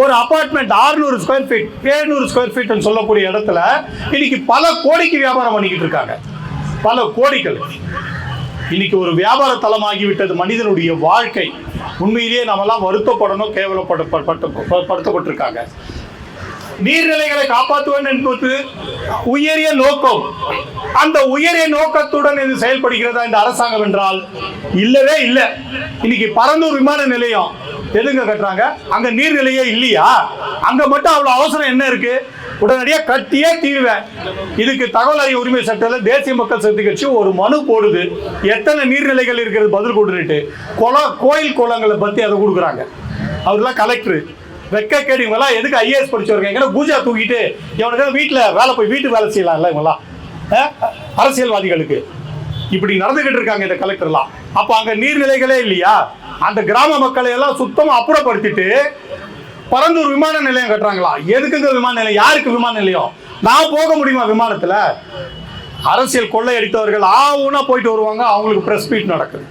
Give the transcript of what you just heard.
ஒரு apartment 600 square feet 700 square ஃபீட்னு சொல்லக்கூடிய இடத்துல இன்னைக்கு பல கோடிக்கு வியாபாரம் பண்ணிக்கிட்டு இருக்காங்க. பல கோடிகள். இன்னைக்கு ஒரு வியாபார தலமாகி விட்டது மனிதனுடைய வாழ்க்கை. உண்மையிலேயே நம்மலாம் வருத்தப்படணும் கேவலப்பட படுத்தப்பட்டிருக்காங்க. நீர்நிலைகளை காப்பாற்றுவேன் என்பது உயரிய நோக்கம். அந்த உயரிய நோக்கத்துடன் இது செயல்படுகிறதா இந்த அரசாங்கம் என்றால் இல்லவே இல்லை. இன்னைக்கு பரந்தூர் விமான நிலையம் எதுங்க கட்டுறாங்க. அங்க நீர்நிலையே இல்லையா? அங்க மட்டும் அவ்வளவு அவசரம் என்ன இருக்கு? உடனடியாக கட்டியே தீருவேன். இதுக்கு தகவல் அறிய உரிமை சட்டத்தில் தேசிய மக்கள் சக்தி கட்சி ஒரு மனு போடுது. எத்தனை நீர்நிலைகள் இருக்கிறது பதில் கொடுத்துட்டு. குளம் கோயில் குளங்களை பற்றி அதை கொடுக்குறாங்க. அவர்லாம் கலெக்டர் வெக்க கேடு இவங்கெல்லாம் எதுக்கு ஐஏஎஸ் படிச்சவருங்க எங்கன்னா பூஜா தூக்கிட்டு இவனுக்கு வீட்டில் வேலை போய் வீட்டு வேலை செய்யலாம்ல இவங்கெல்லாம்? அரசியல்வாதிகளுக்கு. இப்படி நடந்துகிட்டு இருக்காங்க இந்த கலெக்டர்லாம் அப்போ அங்கே நீர்நிலைகளே இல்லையா? அந்த கிராம மக்களை எல்லாம் சுத்தமாக அப்புறப்படுத்திட்டு பரந்தூர் விமான நிலையம் கட்டுறாங்களா? எதுக்குங்க விமான நிலையம்? யாருக்கு விமான நிலையம்? நான் போக முடியுமா விமானத்தில்? அரசியல் கொள்ளையடித்தவர்கள் ஆவுனா போயிட்டு வருவாங்க. அவங்களுக்கு ப்ரெஸ் மீட் நடக்குது.